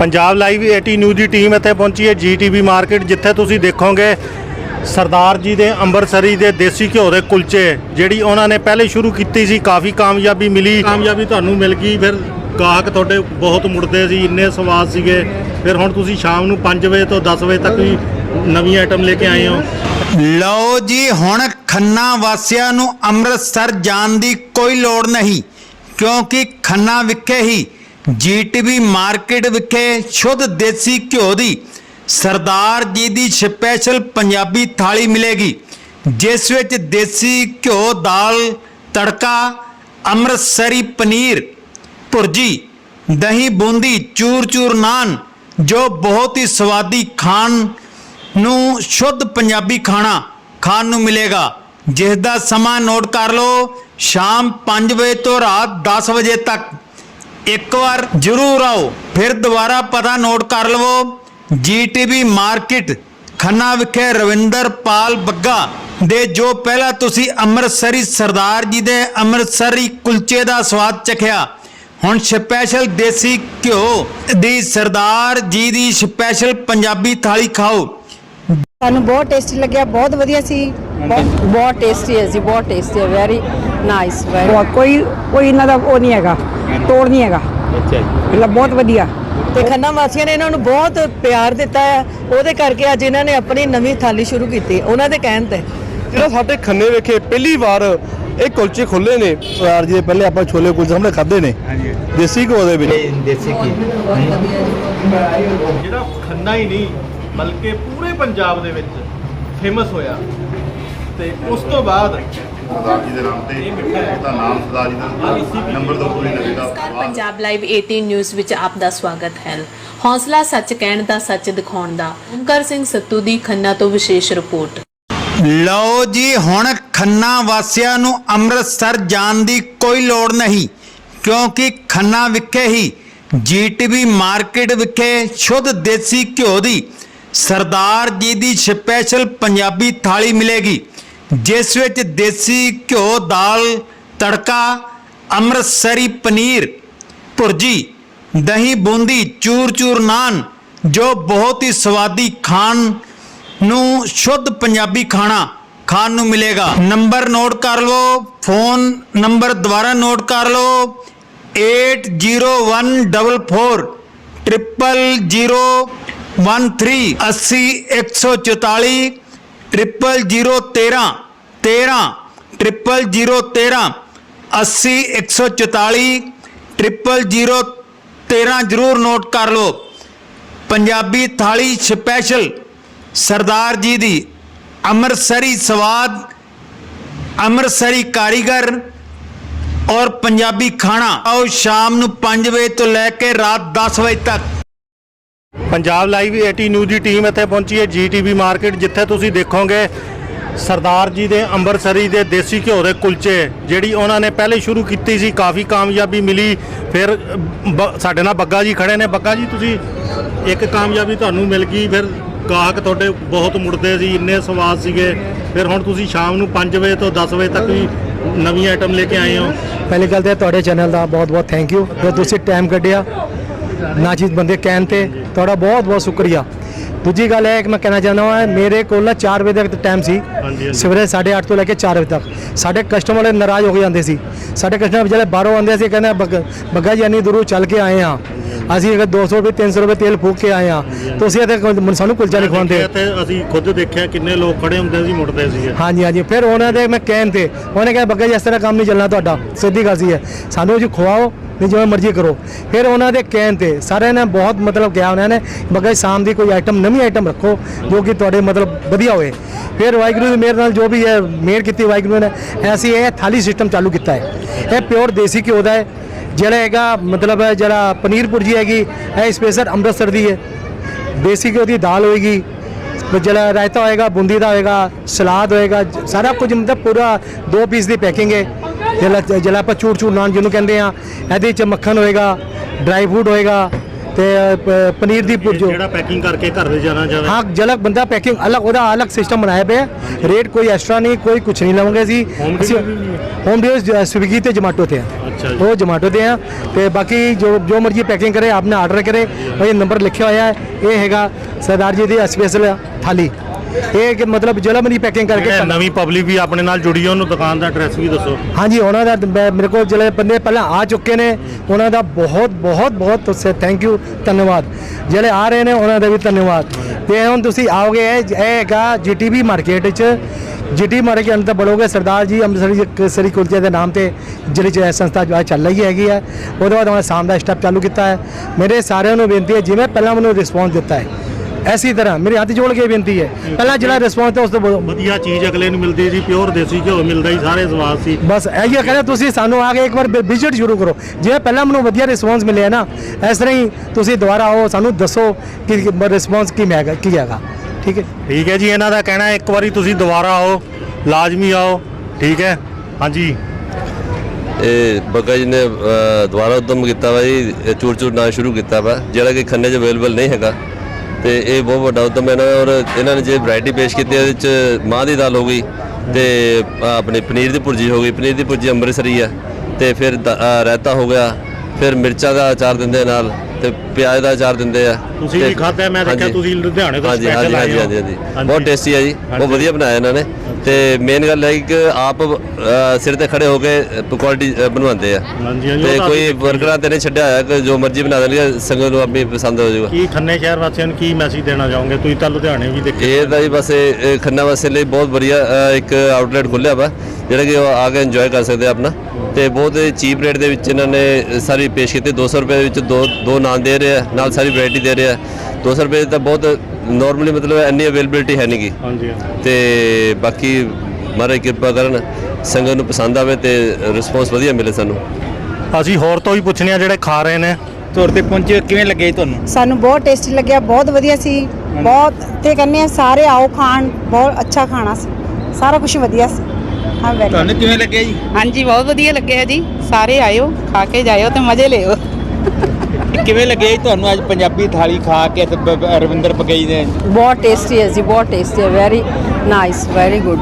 Punjab live 80 news ਦੀ team ਇੱਥੇ ਪਹੁੰਚੀ ਹੈ ਜੀਟੀਵੀ ਮਾਰਕੀਟ ਜਿੱਥੇ ਤੁਸੀਂ ਦੇਖੋਗੇ ਸਰਦਾਰ ਜੀ ਦੇ ਅੰਮ੍ਰਿਤਸਰੀ ਦੇ ਦੇਸੀ ਘਿਓ ਦੇ ਕੁਲਚੇ ਜਿਹੜੀ ਉਹਨਾਂ ਨੇ ਪਹਿਲੇ ਸ਼ੁਰੂ ਕੀਤੀ ਸੀ ਕਾਫੀ ਕਾਮਯਾਬੀ ਮਿਲੀ। ਕਾਮਯਾਬੀ ਤੁਹਾਨੂੰ ਮਿਲ ਗਈ ਫਿਰ ਗਾਹਕ ਤੁਹਾਡੇ ਬਹੁਤ ਮੁੜਦੇ ਸੀ ਇੰਨੇ ਸਵਾਦ ਸੀਗੇ। ਫਿਰ ਹੁਣ ਤੁਸੀਂ ਸ਼ਾਮ ਨੂੰ 5 ਵਜੇ ਤੋਂ 10 ਵਜੇ ਤੱਕ ਵੀ ਨਵੀਂ ਆਈਟਮ ਲੈ ਕੇ ਆਏ ਹੋ। ਲਓ ਜੀ ਹੁਣ ਖੰਨਾ ਵਾਸੀਆਂ ਨੂੰ ਅੰਮ੍ਰਿਤਸਰ ਜਾਣ ਦੀ ਕੋਈ ਲੋੜ ਨਹੀਂ ਕਿਉਂਕਿ ਖੰਨਾ ਵਿਖੇ ਹੀ ਜੀਟੀਵੀ ਮਾਰਕੀਟ ਵਿਖੇ ਸ਼ੁੱਧ ਦੇਸੀ ਘਿਓ ਦੀ ਸਰਦਾਰ ਜੀ ਦੀ ਸਪੈਸ਼ਲ ਪੰਜਾਬੀ ਥਾਲੀ ਮਿਲੇਗੀ, ਜਿਸ ਵਿੱਚ ਦੇਸੀ ਘਿਓ, ਦਾਲ, ਤੜਕਾ, ਅੰਮ੍ਰਿਤਸਰੀ ਪਨੀਰ, ਭੁਰਜੀ, ਦਹੀਂ ਬੂੰਦੀ, ਚੂਰ ਚੂਰ ਨਾਨ, ਜੋ ਬਹੁਤ ਹੀ ਸਵਾਦੀ ਖਾਣ ਨੂੰ ਸ਼ੁੱਧ ਪੰਜਾਬੀ ਖਾਣਾ ਖਾਣ ਨੂੰ ਮਿਲੇਗਾ। ਜਿਸ ਦਾ ਸਮਾਂ ਨੋਟ ਕਰ ਲਓ, ਸ਼ਾਮ 5 ਵਜੇ ਤੋਂ ਰਾਤ 10 ਵਜੇ ਤੱਕ। ਇੱਕ ਵਾਰ ਜ਼ਰੂਰ ਆਓ, ਫਿਰ ਦੁਬਾਰਾ ਪਤਾ ਨੋਟ ਕਰ ਲਵੋ। ਜੀਟੀਵੀ ਮਾਰਕੀਟ, ਖੰਨਾ ਵਿਖੇ ਰਵਿੰਦਰ ਪਾਲ ਬੱਗਾ ਦੇ ਜੋ ਪਹਿਲਾਂ ਤੁਸੀਂ ਅੰਮ੍ਰਿਤਸਰੀ ਸਰਦਾਰ ਜੀ ਦੇ ਅੰਮ੍ਰਿਤਸਰੀ ਕੁਲਚੇ ਦਾ ਸਵਾਦ ਚਖਿਆ, ਹੁਣ ਸਪੈਸ਼ਲ ਦੇਸੀ ਘਿਓ ਦੀ ਸਰਦਾਰ ਜੀ ਦੀ ਸਪੈਸ਼ਲ ਪੰਜਾਬੀ ਥਾਲੀ ਖਾਓ। ਸਾਨੂੰ ਬਹੁਤ ਟੇਸਟੀ ਲੱਗਿਆ ਬਹੁਤ ਵਧੀਆ ਸੀ। ਬਹੁਤ ਬਹੁਤ ਟੇਸਟੀ ਹੈ ਜੀ ਬਹੁਤ ਟੇਸਟੀ ਹੈ ਵੈਰੀ ਨਾਈਸ ਵੈਰੀ ਬਹੁਤ ਕੋਈ ਕੋਈ ਇਹਨਾਂ ਦਾ ਉਹ ਨਹੀਂ ਹੈਗਾ ਤੋੜ ਨਹੀਂ ਹੈਗਾ। ਅੱਛਾ ਜੀ। ਮਤਲਬ ਬਹੁਤ ਵਧੀਆ। ਤੇ ਖੰਨਾ ਵਾਸੀਆਂ ਨੇ ਇਹਨਾਂ ਨੂੰ ਬਹੁਤ ਪਿਆਰ ਦਿੱਤਾ ਹੈ ਉਹਦੇ ਕਰਕੇ ਅੱਜ ਇਹਨਾਂ ਨੇ ਆਪਣੀ ਨਵੀਂ ਥਾਲੀ ਸ਼ੁਰੂ ਕੀਤੀ ਉਹਨਾਂ ਦੇ ਕਹਿਣ ਤੇ। ਜਿਹੜਾ ਸਾਡੇ ਖੰਨੇ ਵਿਖੇ ਪਹਿਲੀ ਵਾਰ ਇਹ ਕੁਲਚੇ ਖੁੱਲੇ ਨੇ। ਸਰਦਾਰ ਜੀ ਦੇ ਪਹਿਲੇ ਆਪਾਂ ਛੋਲੇ ਕੁਲਚੇ ਸਾਹਮਣੇ ਖਾਦੇ ਨੇ। ਹਾਂਜੀ। ਦੇਸੀ ਘਿਓ ਦੇ ਵਿੱਚ। ਜਿਹੜਾ ਖੰਨਾ ਹੀ ਨਹੀਂ ਬਲਕਿ ਪੂਰੇ ਪੰਜਾਬ ਦੇ ਵਿੱਚ ਫੇਮਸ ਹੋਇਆ। ਤੇ ਉਸ ਤੋਂ ਬਾਅਦ ਸਰਦਾਰ ਜੀ ਦੇ ਨਾਮ ਤੇ ਇਹਦਾ ਨਾਮ ਸਰਦਾਰ ਜੀ ਦਾ ਨੰਬਰ ਦੋ ਪੂਰੀ ਨਗਰੀ ਪੰਜਾਬ ਲਾਈਵ 18 ਨਿਊਜ਼ ਵਿੱਚ ਆਪ ਦਾ ਸਵਾਗਤ ਹੈ। ਹੌਸਲਾ ਸੱਚ ਕਹਿਣ ਦਾ ਸੱਚ ਦਿਖਾਉਣ ਦਾ। ਓਮਕਾਰ ਸਿੰਘ ਸੱਤੂ ਦੀ ਖੰਨਾ ਤੋਂ ਵਿਸ਼ੇਸ਼ ਰਿਪੋਰਟ। ਲਓ ਜੀ ਹੁਣ ਖੰਨਾ ਵਾਸੀਆਂ ਨੂੰ ਅੰਮ੍ਰਿਤਸਰ ਜਾਣ ਦੀ ਕੋਈ ਲੋੜ ਨਹੀਂ ਕਿਉਂਕਿ ਖੰਨਾ ਵਿਖੇ ਹੀ ਜੀਟੀਵੀ ਮਾਰਕੀਟ ਵਿਖੇ ਸ਼ੁੱਧ ਦੇਸੀ ਘਿਓ ਦੀ ਸਰਦਾਰ ਜੀ ਦੀ ਸਪੈਸ਼ਲ ਪੰਜਾਬੀ ਥਾਲੀ ਮਿਲੇਗੀ, ਜਿਸ ਵਿੱਚ ਦੇਸੀ ਘਿਓ, ਦਾਲ, ਤੜਕਾ, ਅੰਮ੍ਰਿਤਸਰੀ ਪਨੀਰ, ਭੁਰਜੀ, ਦਹੀਂ ਬੂੰਦੀ, ਚੂਰ ਚੂਰ ਨਾਨ, ਜੋ ਬਹੁਤ ਹੀ ਸਵਾਦੀ ਖਾਣ ਨੂੰ ਸ਼ੁੱਧ ਪੰਜਾਬੀ ਖਾਣਾ ਖਾਣ ਨੂੰ ਮਿਲੇਗਾ। ਨੰਬਰ ਨੋਟ ਕਰ ਲਓ, ਫੋਨ ਨੰਬਰ ਦੁਬਾਰਾ ਨੋਟ ਕਰ ਲਓ 80144400 13 80 144 0013 13 0013 80 144 0013 ਜਰੂਰ ਨੋਟ ਕਰ ਲਓ। ਪੰਜਾਬੀ ਥਾਲੀ ਸਪੈਸ਼ਲ ਸਰਦਾਰ ਜੀ ਦੀ ਅੰਮ੍ਰਿਤਸਰੀ ਸਵਾਦ, ਅੰਮ੍ਰਿਤਸਰੀ ਕਾਰੀਗਰ ਔਰ ਪੰਜਾਬੀ ਖਾਣਾ। ਆਓ ਸ਼ਾਮ ਨੂੰ 5 ਵਜੇ ਤੋਂ ਲੈ ਕੇ ਰਾਤ 10 ਵਜੇ ਤੱਕ। ਪੰਜਾਬ ਲਾਈਵ 80 ਨਿਊਜ਼ ਦੀ ਟੀਮ ਇੱਥੇ ਪਹੁੰਚੀ ਹੈ ਜੀਟੀਵੀ ਮਾਰਕੀਟ, ਜਿੱਥੇ ਤੁਸੀਂ ਦੇਖੋਗੇ ਸਰਦਾਰ ਜੀ ਦੇ ਅੰਮ੍ਰਿਤਸਰੀ ਦੇ ਦੇਸੀ ਘਿਓ ਦੇ ਕੁਲਚੇ, ਜਿਹੜੀ ਉਹਨਾਂ ਨੇ ਪਹਿਲੇ ਸ਼ੁਰੂ ਕੀਤੀ ਸੀ, ਕਾਫੀ ਕਾਮਯਾਬੀ ਮਿਲੀ। ਫਿਰ ਬ- ਸਾਡੇ ਨਾਲ ਬੱਗਾ ਜੀ ਖੜੇ ਨੇ। ਬੱਗਾ ਜੀ, ਤੁਸੀਂ ਇੱਕ ਕਾਮਯਾਬੀ ਤੁਹਾਨੂੰ ਮਿਲ ਗਈ। ਫਿਰ ਗਾਹਕ ਤੁਹਾਡੇ ਬਹੁਤ ਮੁੜਦੇ ਸੀ, ਇੰਨੇ ਸਵਾਦ ਸੀਗੇ। ਫਿਰ ਹੁਣ ਤੁਸੀਂ ਸ਼ਾਮ ਨੂੰ 5 ਵਜੇ ਤੋਂ 10 ਵਜੇ ਤੱਕ ਵੀ ਨਵੀਂ ਆਈਟਮ ਲੈ ਕੇ ਆਏ ਹੋ। ਪਹਿਲੀ ਗੱਲ ਤਾਂ ਤੁਹਾਡੇ ਚੈਨਲ ਦਾ ਬਹੁਤ ਬਹੁਤ ਥੈਂਕ ਯੂ ਜੋ ਤੁਸੀਂ ਟਾਈਮ ਕੱਢਿਆ ਨਾ ਚੀਜ਼ ਬੰਦੇ ਕਹਿਣ ਤੇ ਤੁਹਾਡਾ ਬਹੁਤ ਬਹੁਤ ਸ਼ੁਕਰੀਆ। ਦੂਜੀ ਗੱਲ ਹੈ ਕਿ ਮੈਂ ਕਹਿਣਾ ਚਾਹੁੰਦਾ ਹਾਂ ਮੇਰੇ ਕੋਲ ਨਾ 4 ਵਜੇ ਤੱਕ ਟਾਈਮ ਸੀ। ਸਵੇਰੇ 8:30 ਤੋਂ ਲੈ ਕੇ 4 ਵਜੇ ਤੱਕ। ਸਾਡੇ ਕਸਟਮਰ ਨਾਰਾਜ਼ ਹੋ ਕੇ ਜਾਂਦੇ ਸੀ। ਸਾਡੇ ਕਸਟਮਰ ਜਿਹੜੇ ਬਾਹਰੋਂ ਆਉਂਦੇ ਸੀ ਕਹਿੰਦੇ ਬੱਗ- ਜੀ ਇੰਨੀ ਦੂਰੋਂ ਚੱਲ ਕੇ ਆਏ ਹਾਂ ਅਸੀਂ ਅਗਰ 200 ਰੁਪਏ 300 ਰੁਪਏ ਤੇਲ ਫੂਕ ਕੇ ਆਏ ਹਾਂ ਤੁਸੀਂ ਇੱਥੇ ਸਾਨੂੰ ਕੁਲਚਾ ਨਹੀਂ ਖਵਾਉਂਦੇ। ਇੱਥੇ ਅਸੀਂ ਖੁਦ ਦੇਖਿਆ ਕਿੰਨੇ ਲੋਕ ਖੜੇ ਹੁੰਦੇ ਸੀ ਮੁੜਦੇ ਸੀਗੇ। ਹਾਂਜੀ ਹਾਂਜੀ। ਫਿਰ ਉਹਨਾਂ ਦੇ ਮੈਂ ਕਹਿਣ ਤੇ ਉਹਨੇ ਕਿਹਾ ਬੱਗਾ ਜੀ ਇਸ ਤਰ੍ਹਾਂ ਕੰਮ ਨਹੀਂ ਚੱਲਣਾ ਤੁਹਾਡਾ। ਸਿੱਧੀ ਗੱਲ ਸੀ ਹੈ ਸਾਨੂੰ ਜੀ ਖਵਾਓ ਨਹੀਂ ਜਿਵੇਂ ਮਰਜ਼ੀ ਕਰੋ। ਫਿਰ ਉਹਨਾਂ ਦੇ ਕਹਿਣ ਤੇ ਸਾਰਿਆਂ ਨੇ ਬਹੁਤ ਮਤਲਬ ਕਿਹਾ ਉਹਨਾਂ ਨੇ, ਮਗਰ ਸ਼ਾਮ ਦੀ ਕੋਈ ਆਈਟਮ ਨਵੀਂ ਆਈਟਮ ਰੱਖੋ, ਜੋ ਕਿ ਤੁਹਾਡੇ ਮਤਲਬ ਵਧੀਆ ਹੋਏ। ਫਿਰ ਵਾਹਿਗੁਰੂ ਦੀ ਮਿਹਰ ਨਾਲ ਜੋ ਵੀ ਹੈ ਮਿਹਰ ਕੀਤੀ ਵਾਹਿਗੁਰੂ ਨੇ ਐਸੀ ਇਹ ਥਾਲੀ ਸਿਸਟਮ ਚਾਲੂ ਕੀਤਾ ਹੈ। ਇਹ ਪਿਓਰ ਦੇਸੀ ਘਿਓ ਦਾ ਹੈ, ਜਿਹੜਾ ਹੈਗਾ ਮਤਲਬ ਜਿਹੜਾ ਪਨੀਰ ਭੁਰਜੀ ਹੈਗੀ, ਇਹ ਸਪੈਸ਼ਲ ਅੰਮ੍ਰਿਤਸਰ ਦੀ ਹੈ। ਦੇਸੀ ਘਿਓ ਦੀ ਦਾਲ ਹੋਏਗੀ ਜਿਹੜਾ ਰਾਇਤਾ ਹੋਏਗਾ, ਬੂੰਦੀ ਦਾ ਹੋਏਗਾ, ਸਲਾਦ ਹੋਏਗਾ, ਸਾਰਾ ਕੁਝ ਮਤਲਬ ਪੂਰਾ ਦੋ ਪੀਸ ਦੀ ਪੈਕਿੰਗ ਹੈ। ਜਿਹੜਾ ਜਿਹੜਾ ਆਪਾਂ ਚੂਰ ਚੂਰ ਨਾਨ ਜਿਹਨੂੰ ਕਹਿੰਦੇ ਆ ਇਹਦੇ ਵਿੱਚ ਮੱਖਣ ਹੋਏਗਾ ਡਰਾਈ ਫਰੂਟ ਹੋਏਗਾ ਤੇ ਪਨੀਰ ਦੀ ਭੁਰਜੀ ਜਿਹੜਾ ਪੈਕਿੰਗ ਕਰਕੇ ਘਰ ਦੇ ਜਾਣਾ ਜਾਵੇ। ਹਾਂ ਜਲਕ ਬੰਦਾ ਪੈਕਿੰਗ ਅਲੱਗ ਉਹਦਾ ਅਲੱਗ ਸਿਸਟਮ ਬਣਾਇਆ ਪਿਆ। ਰੇਟ ਕੋਈ ਐਕਸਟਰਾ ਨਹੀਂ ਕੋਈ ਕੁਝ ਨਹੀਂ ਲਵਾਂਗੇ ਅਸੀਂ। ਹੋਮ ਡਿਲੀਵਰੀ ਸਵਿਗੀ ਤੇ ਜਮਾਟੋ ਤੇ ਆ। ਉਹ ਜਮਾਟੋ ਤੇ ਆ। ਤੇ ਬਾਕੀ ਜੋ ਜੋ ਮਰਜ਼ੀ ਪੈਕਿੰਗ ਕਰੇ ਆਪਨੇ ਆਰਡਰ ਕਰੇ। ਉਹ ਇਹ ਨੰਬਰ ਲਿਖਿਆ ਹੋਇਆ ਹੈ। ਇਹ ਹੈਗਾ ਸਰਦਾਰ ਜੀ ਦੀ ਸਪੈਸ਼ਲ ਥਾਲੀ। ਇਹ ਕਿ ਮਤਲਬ ਜਿਹੜਾ ਮਰਜ਼ੀ ਪੈਕਿੰਗ ਕਰਕੇ ਨਵੀਂ ਪਬਲਿਕ ਵੀ ਆਪਣੇ ਨਾਲ ਜੁੜੀ ਹੈ ਉਹਨੂੰ ਦੁਕਾਨ ਦਾ ਐਡਰੈਸ ਵੀ ਦੱਸੋ। ਹਾਂਜੀ ਉਹਨਾਂ ਦਾ ਮੈਂ- ਮੇਰੇ ਕੋਲ ਜਿਹੜੇ ਬੰਦੇ ਪਹਿਲਾਂ ਆ ਚੁੱਕੇ ਨੇ ਉਹਨਾਂ ਦਾ ਬਹੁਤ ਬਹੁਤ ਬਹੁਤ ਉਸੇ ਥੈਂਕ ਯੂ ਧੰਨਵਾਦ। ਜਿਹੜੇ ਆ ਰਹੇ ਨੇ ਉਹਨਾਂ ਦਾ ਵੀ ਧੰਨਵਾਦ। ਤੇ ਹੁਣ ਤੁਸੀਂ ਆਓਗੇ ਇਹ ਇਹ ਹੈਗਾ ਜੀਟੀਬੀ ਮਾਰਕੀਟ ਵਿੱਚ ਜੀਟੀ ਮਾਰਕੀਟ ਦੇ ਅੰਦਰ ਬੜੋਗੇ ਸਰਦਾਰ ਜੀ ਅੰਮ੍ਰਿਤਸਰੀ ਸਰੀ ਕੁਲਚੇ ਦੇ ਨਾਮ ਤੇ ਜਿਹੜੀ ਜੋ ਇਹ ਸੰਸਥਾ ਜੋ ਹੈ ਚੱਲ ਰਹੀ ਹੈਗੀ ਹੈ ਉਹਦੇ ਬਾਅਦ ਉਹਨਾਂ ਸ਼ਾਮ ਦਾ ਸਟੈਪ ਚਾਲੂ ਕੀਤਾ ਹੈ। ਮੇਰੇ ਸਾਰਿਆਂ ਨੂੰ ਬੇਨਤੀ ਹੈ ਜਿਵੇਂ ਪਹਿਲਾਂ ਮੈਨੂੰ ਰਿਸਪੌਂਸ ਦਿੱਤਾ ਹੈ ਐਸੀ ਤਰ੍ਹਾਂ ਮੇਰੇ ਹੱਥ ਜੋੜ ਕੇ ਬੇਨਤੀ ਹੈ। ਪਹਿਲਾਂ ਜਿਹੜਾ ਰਿਸਪੌਂਸ ਤਾਂ ਉਸ ਤੋਂ ਬਹੁਤ- ਵਧੀਆ ਚੀਜ਼ ਅਗਲੇ ਨੂੰ ਮਿਲਦੀ ਜੀ ਪਿਓਰ ਦੇਸੀ ਘਿਓ ਮਿਲਦਾ ਹੀ ਸਾਰੇ ਸਵਾਦ ਸੀ। ਬਸ ਇਹੀ ਕਹਿੰਦਾ ਤੁਸੀਂ ਸਾਨੂੰ ਆ ਕੇ ਇੱਕ ਵਾਰ ਵਿਜ਼ਿਟ ਸ਼ੁਰੂ ਕਰੋ। ਜਿਵੇਂ ਪਹਿਲਾਂ ਮੈਨੂੰ ਵਧੀਆ ਰਿਸਪੌਂਸ ਮਿਲਿਆ ਨਾ ਇਸ ਤਰ੍ਹਾਂ ਹੀ ਤੁਸੀਂ ਦੁਬਾਰਾ ਆਓ ਸਾਨੂੰ ਦੱਸੋ ਕਿ ਰਿਸਪੌਂਸ ਕੀ ਹੈਗਾ ਕੀ ਹੈਗਾ। ਠੀਕ ਹੈ? ਠੀਕ ਹੈ ਜੀ ਇਹਨਾਂ ਦਾ ਕਹਿਣਾ ਹੈ ਇੱਕ ਵਾਰੀ ਤੁਸੀਂ ਦੁਬਾਰਾ ਆਓ ਲਾਜ਼ਮੀ ਆਓ। ਠੀਕ ਹੈ? ਹਾਂਜੀ। ਇਹ ਬੱਗਾ ਜੀ ਨੇ ਦੁਬਾਰਾ ਉਦਮ ਕੀਤਾ ਵਾ ਜੀ ਚੂਰ ਚੂਰ ਨਾ ਸ਼ੁਰੂ ਕੀਤਾ ਵਾ ਜਿਹੜਾ ਕਿ ਖੰਨੇ 'ਚ ਅਵੇਲੇਬਲ ਨਹੀਂ ਹੈਗਾ। ਤੇ ਇਹ ਬਹੁਤ ਵੱਡਾ ਉਦਮ ਹੈ ਇਹਨਾਂ ਦਾ ਔਰ ਇਹਨਾਂ ਨੇ ਜੇ ਵੈਰਾਈਟੀ ਪੇਸ਼ ਕੀਤੀ ਹੈ, ਇਹਦੇ 'ਚ ਮਾਂ ਦੀ ਦਾਲ ਹੋ ਗਈ ਤੇ ਅ, ਆਪਣੀ ਪਨੀਰ ਦੀ ਭੁਰਜੀ ਹੋ ਗਈ। ਪਨੀਰ ਦੀ ਭੁਰਜੀ ਅੰਮ੍ਰਿਤਸਰੀ ਆ ਤੇ ਫਿਰ ਦ- ਅ, ਰਾਇਤਾ ਹੋ ਗਿਆ ਫਿਰ ਮਿਰਚਾਂ ਦਾ ਅਚਾਰ ਦਿੰਦੇ ਆ ਨਾਲ। ਤੇ ਪਿਆਜ਼ ਦਾ ਅਚਾਰ ਦਿੰਦੇ ਆ। ਤੁਸੀਂ ਵੀ ਖਾਧਾ ਮੈਂ ਦੇਖਿਆ। ਤੁਸੀਂ ਲੁਧਿਆਣੇ ਤੋਂ ਹਾਂਜੀ ਆਏ ਹੋ। ਹਾਂਜੀ। ਹਾਂਜੀ। ਹਾਂਜੀ। ਬਹੁਤ ਟੇਸਟੀ ਹੈ ਜੀ। ਬਹੁਤ। ਵਧੀਆ ਬਣਾਇਆ ਇਹਨਾਂ ਨੇ। ਤੇ ਮੇਨ ਗੱਲ ਹੈ ਕਿ ਆਪ ਸਿਰ ਤੇ ਖੜੇ ਹੋ ਕੇ ਕੁਆਲਿਟੀ ਬਣਵਾਉਂਦੇ ਆ। ਤੇ ਕੋਈ ਵਰਕਰਾਂ ਤੇ ਨਹੀਂ ਛੱਡਿਆ ਹੋਇਆ ਕਿ ਜੋ ਮਰਜ਼ੀ ਬਣਾ ਦੇਣਗੇ ਸੰਗਤ ਨੂੰ ਆਪਣੀ ਪਸੰਦ ਹੋ ਜਾਊਗਾ। ਕੀ ਖੰਨੇ ਸ਼ਹਿਰ ਵਾਸੀਆਂ ਨੂੰ ਕੀ ਮੈਸੇਜ ਦੇਣਾ ਚਾਹੋਗੇ? ਤੁਸੀਂ ਤਾਂ ਲੁਧਿਆਣੇ ਵੀ ਦੇਖੇ। ਇਹ ਤਾਂ ਜੀ ਬਸ ਖੰਨਾ ਵਾਸੀਆਂ ਲਈ ਬਹੁਤ ਵਧੀਆ ਇੱਕ ਆਊਟਲੈਟ ਖੁੱਲਿਆ ਵਾ ਜਿਹੜਾ ਕਿ ਉਹ ਆ ਕੇ ਇੰਜੋਏ ਕਰ ਸਕਦੇ ਆ ਆਪਣਾ। ਤੇ ਬਹੁਤ ਚੀਪ ਰੇਟ ਦੇ ਵਿੱਚ ਇਹਨਾਂ ਨੇ ਸਾਰੀ ਪੇਸ਼ ਕੀਤੀ। 200 ਰੁਪਏ ਦੇ ਵਿੱਚ ਦੋ ਦੋ ਨਾਨ ਦੇ ਰਹੇ ਆ ਨਾਲ ਸਾਰੀ ਵੈਰਾਈਟੀ ਦੇ ਰਹੇ ਆ। 200 ਰੁਪਏ ਤਾਂ ਬਹੁਤ ਨਾਰਮਲੀ ਮਤਲਬ ਇੰਨੀ ਅਵੇਲੇਬਿਲਿਟੀ ਹੈ ਨਹੀਂਗੀ ਹਾਂਜੀ ਹਾਂਜੀ। ਤੇ ਬਾਕੀ ਮਹਾਰਾਜ ਕਿਰਪਾ ਕਰਨ ਸੰਗਤ ਨੂੰ ਪਸੰਦ ਆਵੇ ਤੇ ਰਿਸਪੌਂਸ ਵਧੀਆ ਮਿਲੇ ਸਾਨੂੰ। ਅਸੀਂ ਹੋਰ ਤੋਂ ਵੀ ਪੁੱਛਣੇ ਆ ਜਿਹੜੇ ਖਾ ਰਹੇ ਨੇ। ਤੌਰ ਤੇ ਪਹੁੰਚੇ ਕਿਵੇਂ ਲੱਗੇ ਤੁਹਾਨੂੰ? ਸਾਨੂੰ ਬਹੁਤ ਟੇਸਟੀ ਲੱਗਿਆ ਬਹੁਤ ਵਧੀਆ ਸੀ। ਬਹੁਤ ਤੇ ਕਹਿੰਦੇ ਆ ਸਾਰੇ ਆਓ ਖਾਣ ਬਹੁਤ ਅੱਛਾ ਖਾਣਾ ਸੀ। ਸਾਰਾ ਕੁਝ ਵਧੀਆ ਸੀ। ਹਾਂ ਵੈਰੀ ਤੁਹਾਨੂੰ ਕਿਵੇਂ ਲੱਗਿਆ ਜੀ? ਹਾਂਜੀ ਬਹੁਤ ਵਧੀਆ ਲੱਗਿਆ ਜੀ। ਸਾਰੇ ਆਇਓ ਖਾ ਕੇ ਜਾਇਓ ਤੇ ਮਜ਼ੇ ਲਿਓ। ਕਿਵੇਂ ਲੱਗਿਆ ਜੀ ਤੁਹਾਨੂੰ ਅੱਜ ਪੰਜਾਬੀ ਥਾਲੀ ਖਾ ਕੇ ਤੇ ਬ- ਬ- ਰਵਿੰਦਰ ਪਗਈ ਨੇ ਬਹੁਤ ਟੇਸਟੀ ਹੈ ਜੀ ਬਹੁਤ ਟੇਸਟੀ ਹੈ ਵੈਰੀ ਨਾਈਸ ਵੈਰੀ ਗੁੱਡ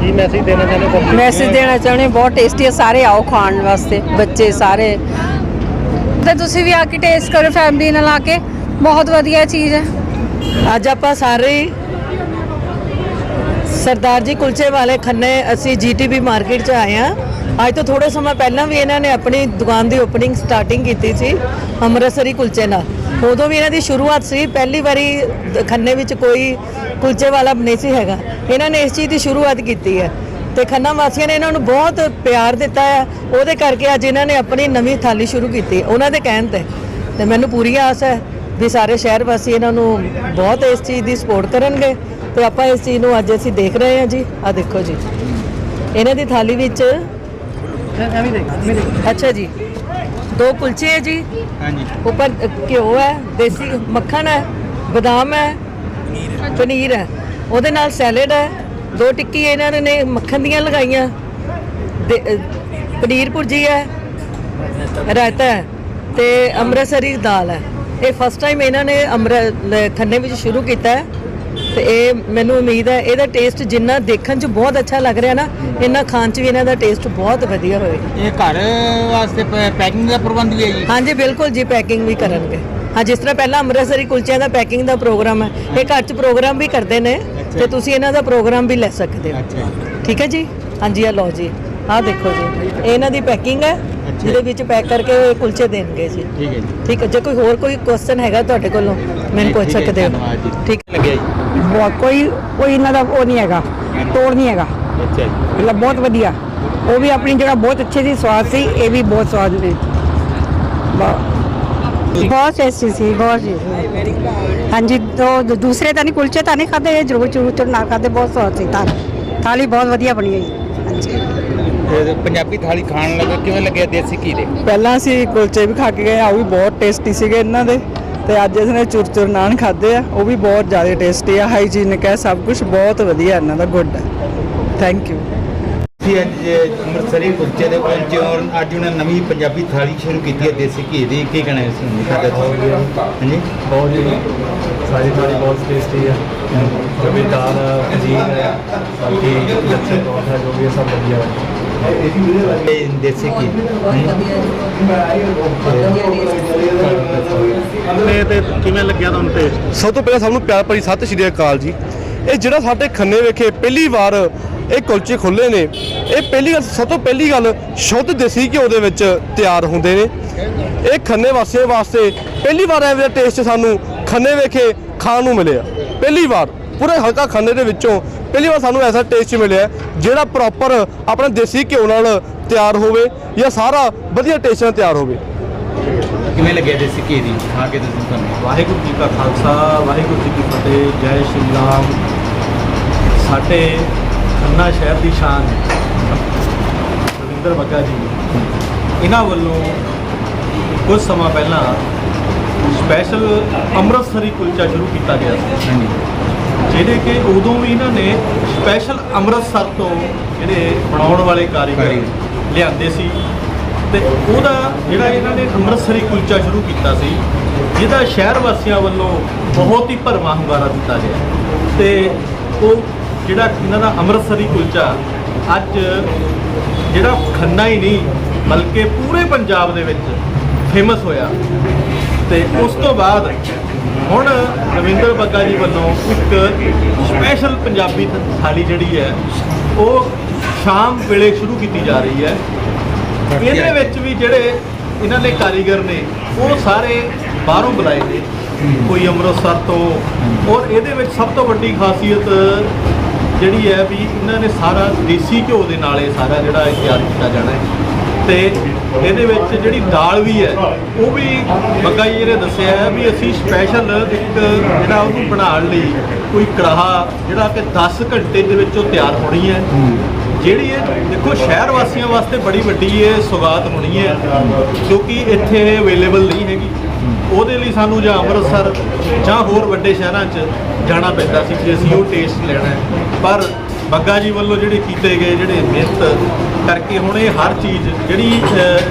ਕੀ ਮੈਸੇਜ ਦੇਣਾ ਚਾਹੁੰਦੇ ਪਬਲਿਕ ਮੈਸੇਜ ਦੇਣਾ ਚਾਹੁੰਦੇ ਬਹੁਤ ਟੇਸਟੀ ਹੈ ਸਾਰੇ ਆਓ ਖਾਣ ਵਾਸਤੇ ਬੱਚੇ ਸਾਰੇ। ਤੇ ਤੁਸੀਂ ਵੀ ਆ ਕੇ ਟੇਸਟ ਕਰੋ ਫੈਮਿਲੀ ਨਾਲ ਆ ਕੇ। ਬਹੁਤ ਵਧੀਆ ਚੀਜ਼ ਹੈ। ਅੱਜ ਆਪਾਂ ਸਾਰੇ ਸਰਦਾਰ ਜੀ ਕੁਲਚੇ ਵਾਲੇ ਖੰਨੇ ਅਸੀਂ ਜੀਟੀਬੀ ਮਾਰਕੀਟ 'ਚ ਆਏ ਆ ਅੱਜ ਤੋਂ ਥੋੜਾ ਸਮਾਂ ਪਹਿਲਾਂ ਵੀ ਇਹਨਾਂ ਨੇ ਆਪਣੀ ਦੁਕਾਨ ਦੀ ਓਪਨਿੰਗ ਸਟਾਰਟਿੰਗ ਕੀਤੀ ਸੀ ਅੰਮ੍ਰਿਤਸਰੀ ਕੁਲਚੇ ਨਾਲ। ਉਦੋਂ ਵੀ ਇਹਨਾਂ ਦੀ ਸ਼ੁਰੂਆਤ ਸੀ, ਪਹਿਲੀ ਵਾਰੀ ਖੰਨੇ ਵਿੱਚ ਕੋਈ ਕੁਲਚੇ ਵਾਲਾ ਨਹੀਂ ਸੀ ਹੈਗਾ। ਇਹਨਾਂ ਨੇ ਇਸ ਚੀਜ਼ ਦੀ ਸ਼ੁਰੂਆਤ ਕੀਤੀ ਹੈ ਤੇ ਖੰਨਾ ਵਾਸੀਆਂ ਨੇ ਇਹਨਾਂ ਨੂੰ ਬਹੁਤ ਪਿਆਰ ਦਿੱਤਾ ਹੈ। ਉਹਦੇ ਕਰਕੇ ਅੱਜ ਇਹਨਾਂ ਨੇ ਆਪਣੀ ਨਵੀਂ ਥਾਲੀ ਸ਼ੁਰੂ ਕੀਤੀ। ਉਹਨਾਂ ਦੇ ਕਹਿਣ ਤੇ ਤੇ ਮੈਨੂੰ ਪੂਰੀ ਆਸ ਹੈ ਵੀ ਸਾਰੇ ਸ਼ਹਿਰ ਵਾਸੀ ਇਹਨਾਂ ਨੂੰ ਬਹੁਤ ਇਸ ਚੀਜ਼ ਦੀ ਸਪੋਰਟ ਕਰਨਗੇ। ਤੇ ਆਪਾਂ ਇਸ ਚੀਜ਼ ਨੂੰ ਅੱਜ ਅਸੀਂ ਦੇਖ ਰਹੇ ਹਾਂ ਜੀ। ਆ ਦੇਖੋ ਜੀ। ਇਹਨਾਂ ਦੀ ਥਾਲੀ ਵਿੱਚ ਅੱਛਾ ਜੀ। ਦੋ ਕੁਲਚੇ ਹੈ ਜੀ। ਹਾਂਜੀ। ਉੱਪਰ ਘਿਓ ਹੈ ਦੇਸੀ ਮੱਖਣ ਹੈ ਬਦਾਮ ਹੈ ਪਨੀਰ ਹੈ। ਉਹਦੇ ਨਾਲ ਸੈਲਡ ਹੈ। ਦੋ ਟਿੱਕੀ ਇਹਨਾਂ ਨੇ ਮੱਖਣ ਦੀਆਂ ਲਗਾਈਆਂ। ਪਨੀਰ ਭੁਰਜੀ ਹੈ ਰਾਇਤਾ ਹੈ ਤੇ ਅੰਮ੍ਰਿਤਸਰੀ ਦਾਲ ਹੈ। ਇਹ ਫਸਟ ਟਾਈਮ ਇਹਨਾਂ ਨੇ ਅੰਮ੍ਰਿਤ ਖੰਨੇ ਵਿੱਚ ਸ਼ੁਰੂ ਕੀਤਾ ਹੈ। ਤੇ ਇਹ ਮੈਨੂੰ ਉਮੀਦ ਹੈ ਇਹਦਾ ਟੇਸਟ ਜਿੰਨਾ ਦੇਖਣ 'ਚ ਬਹੁਤ ਅੱਛਾ ਲੱਗ ਰਿਹਾ ਨਾ ਇੰਨਾ ਖਾਣ 'ਚ ਵੀ ਇਹਨਾਂ ਦਾ ਟੇਸਟ ਬਹੁਤ ਵਧੀਆ ਹੋਏਗਾ ਇਹ ਘਰ ਵਾਸਤੇ ਪੈਕਿੰਗ ਦਾ ਪ੍ਰਬੰਧ ਵੀ ਹੈ ਜੀ? ਹਾਂਜੀ ਬਿਲਕੁਲ ਜੀ ਪੈਕਿੰਗ ਵੀ ਕਰਨਗੇ। ਹਾਂ ਜਿਸ ਤਰ੍ਹਾਂ ਪਹਿਲਾਂ ਅੰਮ੍ਰਿਤਸਰੀ ਕੁਲਚਿਆਂ ਦਾ ਪੈਕਿੰਗ ਦਾ ਪ੍ਰੋਗਰਾਮ ਹੈ ਇਹ ਘਰ 'ਚ ਪ੍ਰੋਗਰਾਮ ਵੀ ਕਰਦੇ ਨੇ ਤੇ ਤੁਸੀਂ ਇਹਨਾਂ ਦਾ ਪ੍ਰੋਗਰਾਮ ਵੀ ਲੈ ਸਕਦੇ ਹੋ। ਠੀਕ ਹੈ ਜੀ? ਹਾਂਜੀ ਆ ਲਓ ਜੀ ਆਹ ਦੇਖੋ ਜੀ ਇਹ ਇਹਨਾਂ ਦੀ ਪੈਕਿੰਗ ਹੈ। ਜਿਹਦੇ ਵਿੱਚ ਪੈਕ ਕਰਕੇ ਇਹ ਕੁਲਚੇ ਦੇਣਗੇ ਜੀ। ਠੀਕ ਹੈ ਜੀ। ਠੀਕ ਹੈ ਜੇ ਕੋਈ ਹੋਰ ਕੋਈ ਕੁਐਸਚਨ ਹੈਗਾ ਤੁਹਾਡੇ ਕੋਲੋਂ ਮੈਨੂੰ ਪੁੱਛ ਸਕਦੇ ਹੋ। ਜੀ। ਠੀਕ ਲੱਗਿਆ ਜੀ। ਬਹੁਤ ਕੋਈ ਕੋਈ ਇਹਨਾਂ ਦਾ ਉਹ ਨਹੀਂ ਹੈਗਾ ਤੋੜ ਨਹੀਂ ਹੈਗਾ। ਅੱਛਾ ਜੀ। ਮਤਲਬ ਬਹੁਤ ਵਧੀਆ। ਉਹ ਵੀ ਆਪਣੀ ਜਗ੍ਹਾ ਬਹੁਤ ਅੱਛੇ ਸੀ ਸਵਾਦ ਸੀ ਇਹ ਵੀ ਬਹੁਤ ਸਵਾਦ ਨੇ ਬਹੁਤ ਟੇਸਟੀ ਸੀ ਬਹੁਤ ਜੀ। ਹਾਂਜੀ ਤੋਂ ਦੂ- ਦੂਸਰੇ ਤਾਂ ਨਹੀਂ ਕੁਲਚੇ ਤਾਂ ਨਹੀਂ ਖਾਦੇ ਇਹ ਜ਼ਰੂਰ ਜ਼ਰੂਰ ਚੂਰ ਨਾ ਖਾਦੇ ਬਹੁਤ ਸਵਾਦ ਸੀ ਥਾਲੀ। ਥਾਲੀ ਬਹੁਤ ਵਧੀਆ ਬਣੀ ਹੈ ਹਾਂਜੀ। ਤੇ ਪੰਜਾਬੀ ਥਾਲੀ ਖਾਣ ਲੱਗਾ ਕਿਵੇਂ ਲੱਗਿਆ ਦੇਸੀ ਘੀ ਦੇ? ਪਹਿਲਾਂ ਅਸੀਂ ਕੁਲਚੇ ਵੀ ਖਾ ਕੇ ਗਏ ਆ ਉਹ ਵੀ ਬਹੁਤ ਟੇਸਟੀ ਸੀਗੇ ਇਹਨਾਂ ਦੇ। ਤੇ ਅੱਜ ਅਸੀਂ ਚੁਰਚੁਰ ਨਾਨ ਖਾਦੇ ਆ ਉਹ ਵੀ ਬਹੁਤ ਜ਼ਿਆਦਾ ਟੇਸਟੀ ਆ ਹਾਈਜੀਨਿਕ ਹੈ ਸਭ ਕੁਝ ਬਹੁਤ ਵਧੀਆ ਇਹਨਾਂ ਦਾ ਗੁੱਡ ਹੈ ਥੈਂਕ ਯੂ ਤੁਸੀਂ ਅੱਜ ਅੰਮ੍ਰਿਤਸਰੀ ਕੁਲਚੇ ਦੇ ਪਹੁੰਚੇ ਔਰ ਅੱਜ ਉਹਨਾਂ ਨਵੀਂ ਪੰਜਾਬੀ ਥਾਲੀ ਸ਼ੁਰੂ ਕੀਤੀ ਹੈ ਦੇਸੀ ਘੀ ਦੀ। ਕੀ ਕਹਿਣਾ ਇਸ ਨੂੰ? ਤੁਹਾਡਾ ਹਾਂਜੀ? ਬਹੁਤ ਜੀ ਸਾਰੀ ਥਾਲੀ ਬਹੁਤ ਟੇਸਟੀ ਹੈ ਜੋ ਪਨੀਰ ਹੈ ਬਾਕੀ ਲੱਛੇ ਪਰੌਂਠਾ ਜੋ ਵੀ ਸਭ ਵਧੀਆ। ਹੈ ਇਹ ਦੇਸੀ ਘੀ ਤੇ ਤੇ ਕਿਵੇਂ ਲੱਗਿਆ ਤੁਹਾਨੂੰ ਟੇਸਟ ਸਭ ਤੋਂ ਪਹਿਲਾਂ ਸਭ ਨੂੰ ਪਿਆਰ ਭਰੀ ਸਤਿ ਸ਼੍ਰੀ ਅਕਾਲ ਜੀ। ਇਹ ਜਿਹੜਾ ਸਾਡੇ ਖੰਨੇ ਵਿਖੇ, ਪਹਿਲੀ ਵਾਰ ਇਹ ਕੁਲਚੇ ਖੁੱਲੇ ਨੇ। ਇਹ ਪਹਿਲੀ ਗੱਲ, ਸਭ ਤੋਂ ਪਹਿਲੀ ਗੱਲ, ਸ਼ੁੱਧ ਦੇਸੀ ਘਿਓ ਦੇ ਵਿੱਚ ਤਿਆਰ ਹੁੰਦੇ ਨੇ। ਇਹ ਖੰਨੇ ਵਾਸੀਆਂ ਵਾਸਤੇ ਪਹਿਲੀ ਵਾਰ ਐਵੇਂ ਦਾ ਟੇਸਟ ਸਾਨੂੰ ਖੰਨੇ ਵਿਖੇ ਖਾਣ ਨੂੰ ਮਿਲਿਆ। ਪਹਿਲੀ ਵਾਰ। ਪੂਰੇ ਹਲਕਾ ਖੰਨੇ ਦੇ ਵਿੱਚੋਂ ਪਹਿਲੀ ਵਾਰ ਸਾਨੂੰ ਐਸਾ ਟੇਸਟ ਮਿਲਿਆ ਜਿਹੜਾ ਪ੍ਰੋਪਰ ਆਪਣੇ ਦੇਸੀ ਘਿਓ ਨਾਲ ਤਿਆਰ ਹੋਵੇ ਜਾਂ ਸਾਰਾ ਵਧੀਆ ਟੇਸਟ ਨਾਲ ਤਿਆਰ ਹੋਵੇ। ਕਿਵੇਂ ਲੱਗਿਆ ਦੇਸੀ ਘੀ ਦੀ? ਖਾ ਕੇ ਤੁਸੀਂ ਤੁਹਾਨੂੰ ਵਾਹਿਗੁਰੂ ਜੀ ਕਾ ਖਾਲਸਾ ਵਾਹਿਗੁਰੂ ਜੀ ਕੀ ਫਤਿਹ ਜੈ ਸ਼੍ਰੀ ਰਾਮ। ਸਾਡੇ ਖੰਨਾ ਸ਼ਹਿਰ ਦੀ ਸ਼ਾਨ ਰਵਿੰਦਰ ਬੱਗਾ ਜੀ ਇਹਨਾਂ ਵੱਲੋਂ ਕੁਝ ਸਮਾਂ ਪਹਿਲਾਂ ਸਪੈਸ਼ਲ ਅੰਮ੍ਰਿਤਸਰੀ ਕੁਲਚਾ ਸ਼ੁਰੂ ਕੀਤਾ ਗਿਆ ਸੀ। ਜਿਹੜੇ ਕਿ ਉਦੋਂ ਵੀ ਇਹਨਾਂ ਨੇ ਸਪੈਸ਼ਲ ਅੰਮ੍ਰਿਤਸਰ ਤੋਂ ਜਿਹੜੇ ਬਣਾਉਣ ਵਾਲੇ ਕਾਰੀਗਰ ਲਿਆਂਦੇ ਸੀ। ਤੇ ਉਹਦਾ ਜਿਹੜਾ ਇਹਨਾਂ ਨੇ ਅੰਮ੍ਰਿਤਸਰੀ ਕੁਲਚਾ ਸ਼ੁਰੂ ਕੀਤਾ ਸੀ ਜਿਹਦਾ ਸ਼ਹਿਰ ਵਾਸੀਆਂ ਵੱਲੋਂ ਬਹੁਤ ਹੀ ਭਰਵਾਂ ਹੁੰਗਾਰਾ ਦਿੱਤਾ ਗਿਆ। ਤੇ ਉਹ ਜਿਹੜਾ ਇਹਨਾਂ ਦਾ ਅੰਮ੍ਰਿਤਸਰੀ ਕੁਲਚਾ ਅੱਜ ਜਿਹੜਾ ਖੰਨਾ ਹੀ ਨਹੀਂ ਬਲਕਿ ਪੂਰੇ ਪੰਜਾਬ ਦੇ ਵਿੱਚ ਫੇਮਸ ਹੋਇਆ। ਤੇ ਉਸ ਤੋਂ ਬਾਅਦ ਹੁਣ ਰਵਿੰਦਰ ਬੱਗਾ ਜੀ ਵੱਲੋਂ ਇੱਕ ਸਪੈਸ਼ਲ ਪੰਜਾਬੀ ਥਾਲੀ ਜਿਹੜੀ ਹੈ ਉਹ ਸ਼ਾਮ ਵੇਲੇ ਸ਼ੁਰੂ ਕੀਤੀ ਜਾ ਰਹੀ ਹੈ। ਇਹਦੇ ਵਿੱਚ ਵੀ ਜਿਹੜੇ ਇਹਨਾਂ ਦੇ ਕਾਰੀਗਰ ਨੇ ਉਹ ਸਾਰੇ ਬਾਹਰੋਂ ਬੁਲਾਏ ਨੇ। ਕੋਈ ਅੰਮ੍ਰਿਤਸਰ ਤੋਂ। ਔਰ ਇਹਦੇ ਵਿੱਚ ਸਭ ਤੋਂ ਵੱਡੀ ਖਾਸੀਅਤ ਜਿਹੜੀ ਹੈ ਵੀ ਇਹਨਾਂ ਨੇ ਸਾਰਾ ਦੇਸੀ ਘਿਓ ਦੇ ਨਾਲ ਇਹ ਸਾਰਾ ਜਿਹੜਾ ਇਹ ਤਿਆਰ ਕੀਤਾ ਜਾਣਾ ਹੈ। ਤੇ ਇਹਦੇ ਵਿੱਚ ਜਿਹੜੀ ਦਾਲ ਵੀ ਹੈ, ਉਹ ਵੀ ਬੱਗਾ ਜੀ ਨੇ ਦੱਸਿਆ ਹੈ ਵੀ ਅਸੀਂ ਸਪੈਸ਼ਲ ਇੱਕ ਜਿਹੜਾ ਉਹਨੂੰ ਬਣਾਉਣ ਲਈ ਕੋਈ ਕੜਾਹਾ ਜਿਹੜਾ ਕਿ 10 ਘੰਟੇ ਦੇ ਵਿੱਚ ਉਹ ਤਿਆਰ ਹੋਣੀ ਹੈ। ਜਿਹੜੀ ਇਹ ਦੇਖੋ ਸ਼ਹਿਰ ਵਾਸੀਆਂ ਵਾਸਤੇ ਬੜੀ ਵੱਡੀ ਇਹ ਸੁਗਾਤ ਹੋਣੀ ਹੈ ਕਿਉਂਕਿ ਇੱਥੇ ਇਹ ਅਵੇਲੇਬਲ ਨਹੀਂ ਹੈਗੀ। ਉਹਦੇ ਲਈ ਸਾਨੂੰ ਜਾਂ ਅੰਮ੍ਰਿਤਸਰ ਜਾਂ ਹੋਰ ਵੱਡੇ ਸ਼ਹਿਰਾਂ 'ਚ ਜਾਣਾ ਪੈਂਦਾ ਸੀ ਜੇ ਅਸੀਂ ਉਹ ਟੇਸਟ ਲੈਣਾ ਪਰ ਬੱਗਾ ਜੀ ਵੱਲੋਂ ਜਿਹੜੇ ਕੀਤੇ ਗਏ ਜਿਹੜੇ ਮਿਹਨਤ ਕਰਕੇ ਹੁਣ ਇਹ ਹਰ ਚੀਜ਼ ਜਿਹੜੀ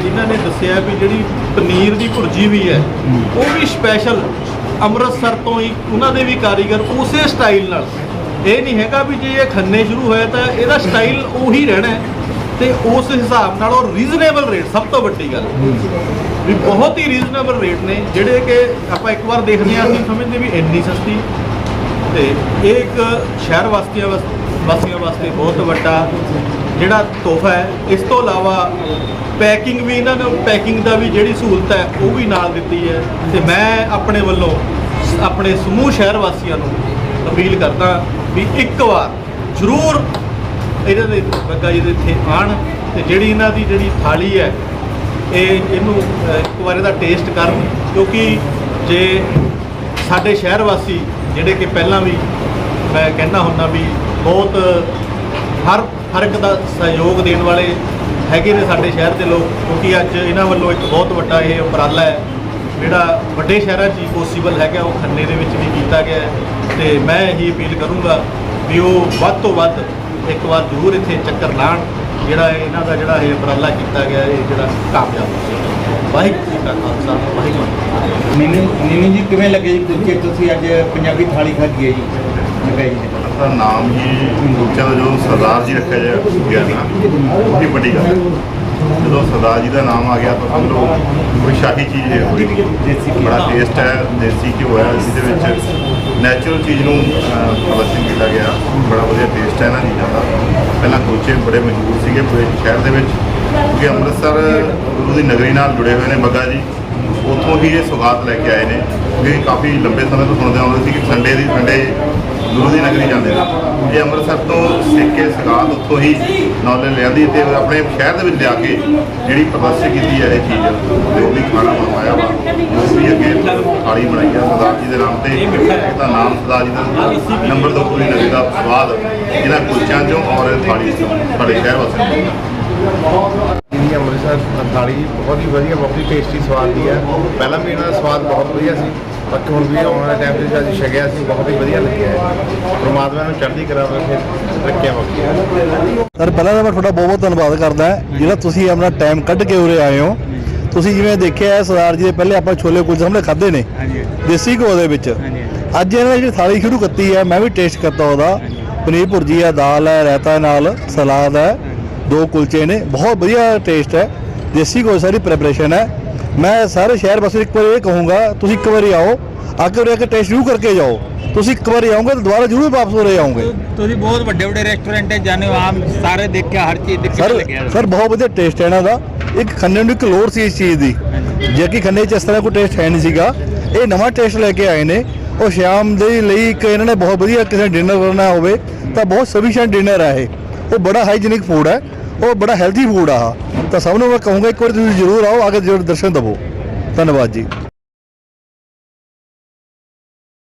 ਇਹਨਾਂ ਨੇ ਦੱਸਿਆ ਵੀ ਜਿਹੜੀ ਪਨੀਰ ਦੀ ਭੁਰਜੀ ਵੀ ਹੈ ਉਹ ਵੀ ਸਪੈਸ਼ਲ ਅੰਮ੍ਰਿਤਸਰ ਤੋਂ ਹੀ ਉਹਨਾਂ ਦੇ ਵੀ ਕਾਰੀਗਰ ਉਸੇ ਸਟਾਈਲ ਨਾਲ। ਇਹ ਨਹੀਂ ਹੈਗਾ ਵੀ ਜੇ ਇਹ ਖੰਨੇ ਸ਼ੁਰੂ ਹੋਇਆ ਤਾਂ ਇਹਦਾ ਸਟਾਈਲ ਉਹੀ ਰਹਿਣਾ ਤੇ ਉਸ ਹਿਸਾਬ ਨਾਲ ਉਹ ਰੀਜ਼ਨੇਬਲ ਰੇਟ ਸਭ ਤੋਂ ਵੱਡੀ ਗੱਲ। ਵੀ ਬਹੁਤ ਹੀ ਰੀਜ਼ਨੇਬਲ ਰੇਟ ਨੇ ਜਿਹੜੇ ਕਿ ਆਪਾਂ ਇੱਕ ਵਾਰ ਦੇਖਦੇ ਹਾਂ ਅਸੀਂ ਸਮਝਦੇ ਵੀ ਇੰਨੀ ਸਸਤੀ। ਤੇ ਇਹ ਇੱਕ ਸ਼ਹਿਰ ਵਾਸੀਆਂ ਵਾਸ- ਵਾਸੀਆਂ ਵਾਸਤੇ ਬਹੁਤ ਵੱਡਾ ਜਿਹੜਾ ਤੋਹਫਾ ਹੈ। ਇਸ ਤੋਂ ਇਲਾਵਾ ਪੈਕਿੰਗ ਵੀ ਇਹਨਾਂ ਨੂੰ, ਪੈਕਿੰਗ ਦਾ ਵੀ ਜਿਹੜੀ ਸਹੂਲਤ ਹੈ, ਉਹ ਵੀ ਨਾਲ ਦਿੱਤੀ ਹੈ। ਤੇ ਮੈਂ ਆਪਣੇ ਵੱਲੋਂ ਆਪਣੇ ਸਮੂਹ ਸ਼ਹਿਰ ਵਾਸੀਆਂ ਨੂੰ ਅਪੀਲ ਕਰਦਾ ਵੀ ਇੱਕ ਵਾਰ ਜ਼ਰੂਰ ਇਹਨਾਂ ਦੇ ਬੱਗਾ ਜੀ ਦੇ ਇੱਥੇ ਆਣ ਤੇ ਜਿਹੜੀ ਇਹਨਾਂ ਦੀ ਜਿਹੜੀ ਥਾਲੀ ਹੈ, ਇਹ ਇਹਨੂੰ ਇੱਕ ਵਾਰ ਇਹਦਾ ਟੇਸਟ ਕਰਨ। ਕਿਉਂਕਿ ਜੇ ਸਾਡੇ ਸ਼ਹਿਰ ਵਾਸੀ, ਜਿਹੜੇ ਕਿ ਪਹਿਲਾਂ ਵੀ ਮੈਂ ਕਹਿੰਦਾ ਹੁੰਦਾ ਵੀ ਬਹੁਤ, ਹਰ ਹਰ ਇੱਕ ਦਾ ਸਹਿਯੋਗ ਦੇਣ ਵਾਲੇ ਹੈਗੇ ਨੇ ਸਾਡੇ ਸ਼ਹਿਰ ਦੇ ਲੋਕ, ਕਿਉਂਕਿ ਅੱਜ ਇਹਨਾਂ ਵੱਲੋਂ ਇੱਕ ਬਹੁਤ ਵੱਡਾ ਇਹ ਉਪਰਾਲਾ ਹੈ, ਜਿਹੜਾ ਵੱਡੇ ਸ਼ਹਿਰਾਂ 'ਚ ਹੀ ਪੋਸੀਬਲ ਹੈਗਾ, ਉਹ ਖੰਨੇ ਦੇ ਵਿੱਚ ਵੀ ਕੀਤਾ ਗਿਆ ਹੈ। ਤੇ ਮੈਂ ਇਹੀ ਅਪੀਲ ਕਰੂੰਗਾ ਵੀ ਉਹ ਵੱਧ ਤੋਂ ਵੱਧ ਇੱਕ ਵਾਰ ਜ਼ਰੂਰ ਇੱਥੇ ਚੱਕਰ ਲਾਣ, ਜਿਹੜਾ ਇਹਨਾਂ ਦਾ ਜਿਹੜਾ ਇਹ ਉਪਰਾਲਾ ਕੀਤਾ ਗਿਆ, ਇਹ ਜਿਹੜਾ ਕਾਮਯਾਬ ਹੋ ਸਕੇ। ਵਾਹਿਗੁਰੂ ਜੀ ਕਾ ਖਾਲਸਾ, ਵਾਹਿਗੁਰੂ ਜੀ ਕੀ ਫਤਿਹ। ਨੀਨੀ ਨੀਨੀ ਜੀ, ਕਿਵੇਂ ਲੱਗੇ ਜੀ? ਕੁਲਚੇ ਤੁਸੀਂ ਅੱਜ ਪੰਜਾਬੀ ਥਾਲੀ ਖਾਧੀ ਹੈ ਜੀ ਲੱਗਾ ਜੀ। ਦਾ ਨਾਮ ਹੀ ਕੁਲਚੇ ਦਾ ਜੋ ਸਰਦਾਰ ਜੀ ਰੱਖਿਆ ਗਿਆ ਨਾ ਉਹੀ ਵੱਡੀ ਗੱਲ ਹੈ। ਜਦੋਂ ਸਰਦਾਰ ਜੀ ਦਾ ਨਾਮ ਆ ਗਿਆ ਤਾਂ ਸਮਝੋ ਕੋਈ ਸ਼ਾਹੀ ਚੀਜ਼ ਹੈ ਹੋਈ। ਦੇਸੀ ਘੀ। ਬੜਾ ਟੇਸਟ ਹੈ ਦੇਸੀ ਘਿਓ ਹੈ ਜਿਹਦੇ ਵਿੱਚ ਨੈਚੁਰਲ ਚੀਜ਼ ਨੂੰ ਪ੍ਰਦਰਸ਼ਨ ਕੀਤਾ ਗਿਆ। ਬੜਾ ਵਧੀਆ ਟੇਸਟ ਹੈ ਇਹਨਾਂ ਚੀਜ਼ਾਂ ਦਾ। ਪਹਿਲਾਂ ਕੁਲਚੇ ਬੜੇ ਮਸ਼ਹੂਰ ਸੀਗੇ ਪੂਰੇ ਸ਼ਹਿਰ ਦੇ ਵਿੱਚ ਕਿਉਂਕਿ ਅੰਮ੍ਰਿਤਸਰ ਗੁਰੂ ਦੀ ਨਗਰੀ ਨਾਲ ਜੁੜੇ ਹੋਏ ਨੇ ਬੱਗਾ ਜੀ। ਉੱਥੋਂ ਹੀ ਇਹ ਸੁਗਾਤ ਲੈ ਕੇ ਆਏ ਨੇ। ਕਿਉਂਕਿ ਕਾਫੀ ਲੰਬੇ ਸਮੇਂ ਤੋਂ ਸੁਣਦੇ ਆਉਂਦੇ ਸੀ ਕਿ ਸੰਡੇ ਦੀ ਸੰਡੇ ਗੁਰੂ ਦੀ ਨਗਰੀ ਜਾਂਦੇ ਨੇ। ਇਹ ਅੰਮ੍ਰਿਤਸਰ ਤੋਂ ਸਿੱਖ ਕੇ ਸੁਗਾਤ ਉੱਥੋਂ ਹੀ ਨੌਲੇਜ ਲਿਆਂਦੀ ਤੇ ਆਪਣੇ ਸ਼ਹਿਰ ਦੇ ਵਿੱਚ ਲਿਆ ਕੇ ਜਿਹੜੀ ਪ੍ਰਦਰਸ਼ਿਤ ਕੀਤੀ ਹੈ ਇਹ ਚੀਜ਼, ਜੋ ਵੀ ਖਾਣਾ ਬਣਵਾਇਆ ਵਾ, ਜੋ ਵੀ ਅੱਗੇ ਥਾਲੀ ਬਣਾਈ ਆ, ਸਰਦਾਰ ਜੀ ਦੇ ਨਾਮ ਤੇ, ਇਹਦਾ ਨਾਮ ਸਰਦਾਰ ਜੀ ਦਾ ਨੰਬਰ ਤੋਂ ਪੂਰੀ ਨਗਰੀ ਦਾ ਸਵਾਦ ਇਹਨਾਂ ਕੁਲਚਿਆਂ ਚੋਂ ਔਰ ਥਾਲੀ ਚੋਂ ਸਾਡੇ ਸ਼ਹਿਰ ਵਾਸੀਆਂ ਨੂੰ। ਜਿਹੜੀ ਅੰਮ੍ਰਿਤਸਰ ਥਾਲੀ ਬਹੁਤ ਹੀ ਵਧੀਆ, ਬਹੁਤ ਹੀ ਟੇਸਟੀ ਸਵਾਦ ਦੀ ਹੈ। ਪਹਿਲਾਂ ਵੀ ਇਹਨਾਂ ਦਾ ਸਵਾਦ ਬਹੁਤ ਵਧੀਆ ਸੀ। ਹੁਣ ਵੀ ਆਉਣ ਵਾਲੇ ਟਾਈਮ ਤੇ ਅੱਜ ਛਕਿਆ ਸੀ ਬਹੁਤ ਹੀ ਵਧੀਆ ਲੱਗਿਆ ਪ੍ਰਮਾਤਮਾ ਨੂੰ ਚੜ੍ਹਦੀ ਕਲਾ ਵਿੱਚ ਰੱਖਿਆ ਬਾਕੀ ਸਰ ਪਹਿਲਾਂ ਤਾਂ ਮੈਂ ਤੁਹਾਡਾ ਬਹੁਤ ਬਹੁਤ ਧੰਨਵਾਦ ਕਰਦਾ ਜਿਹੜਾ ਤੁਸੀਂ ਆਪਣਾ ਟਾਈਮ ਕੱਢ ਕੇ ਉਰੇ ਆਏ ਹੋ। ਤੁਸੀਂ ਜਿਵੇਂ ਦੇਖਿਆ ਹੈ ਸਰਦਾਰ ਜੀ ਦੇ ਪਹਿਲੇ ਆਪਾਂ ਛੋਲੇ ਕੁਲਚੇ ਸਾਹਮਣੇ ਖਾਦੇ ਨੇ ਦੇਸੀ ਘਿਓ ਦੇ ਵਿੱਚ। ਅੱਜ ਇਹਨਾਂ ਨੇ ਜਿਹੜੀ ਥਾਲੀ ਸ਼ੁਰੂ ਕੀਤੀ ਹੈ ਮੈਂ ਵੀ ਟੇਸਟ ਕਰਤਾ ਉਹਦਾ। ਪਨੀਰ ਭੁਰਜੀ ਹੈ ਦਾਲ ਹੈ ਰਾਇਤਾ ਨਾਲ ਸਲਾਦ ਹੈ। ਦੋ ਕੁਲਚੇ ਨੇ ਬਹੁਤ ਵਧੀਆ ਟੇਸਟ ਹੈ। ਦੇਸੀ ਘਿਓ ਸਾਰੀ ਪ੍ਰੈਪਰੇਸ਼ਨ ਹੈ। ਮੈਂ ਸਾਰੇ ਸ਼ਹਿਰ ਵਾਸੀ ਇੱਕ ਵਾਰ ਇਹ ਕਹੂੰਗਾ ਤੁਸੀਂ ਇੱਕ ਵਾਰੀ ਆਓ ਆ ਕੇ ਆ ਕੇ ਟੇਸਟ ਜ਼ਰੂਰ ਕਰਕੇ ਜਾਓ। ਤੁਸੀਂ ਇੱਕ ਵਾਰੀ ਆਓਗੇ ਤਾਂ ਦੁਬਾਰਾ ਜ਼ਰੂਰ ਵਾਪਸ ਉਰੇ ਆਓਗੇ। ਤੁਸੀਂ ਬਹੁਤ ਵੱਡੇ ਵੱਡੇ ਰੈਸਟੋਰੈਂਟੇ ਜਾਂਦੇ ਹੋ ਆਮ ਸਾਰੇ ਦੇਖਿਆ ਹਰ ਚੀਜ਼ ਦੇਖ ਸਰ ਸਰ ਬਹੁਤ ਵਧੀਆ ਟੇਸਟ ਹੈ ਇਹਨਾਂ ਦਾ। ਇੱਕ ਖੰਨੇ ਨੂੰ ਇੱਕ ਲੋੜ ਸੀ ਇਸ ਚੀਜ਼ ਦੀ ਜੇ ਕਿ ਖੰਨੇ 'ਚ ਇਸ ਤਰ੍ਹਾਂ ਕੋਈ ਟੇਸਟ ਹੈ ਨਹੀਂ ਸੀਗਾ। ਇਹ ਨਵਾਂ ਟੇਸਟ ਲੈ ਕੇ ਆਏ ਨੇ। ਉਹ ਸ਼ਾਮ ਦੇ ਲਈ ਇੱਕ ਇਹਨਾਂ ਨੇ ਬਹੁਤ ਵਧੀਆ ਕਿਸੇ ਡਿਨਰ ਕਰਨਾ ਹੋਵੇ ਤਾਂ ਬਹੁਤ ਸਫੀਸ਼ੀਐਂਟ ਡਿਨਰ ਹੈ ਇਹ। ਉਹ ਬੜਾ ਹਾਈਜੀਨਿਕ ਫੂਡ ਹੈ। ਉਹ ਬੜਾ ਹੈਲਥੀ ਫੂਡ ਆ। ਤਾਂ ਸਭ ਨੂੰ ਮੈਂ ਕਹੂੰਗਾ, ਇੱਕ ਵਾਰ ਤੁਸੀਂ ਜ਼ਰੂਰ ਆਓ, ਆ ਕੇ ਜ਼ਰੂਰ ਦਰਸ਼ਨ ਦਿਵੋ। ਧੰਨਵਾਦ ਜੀ।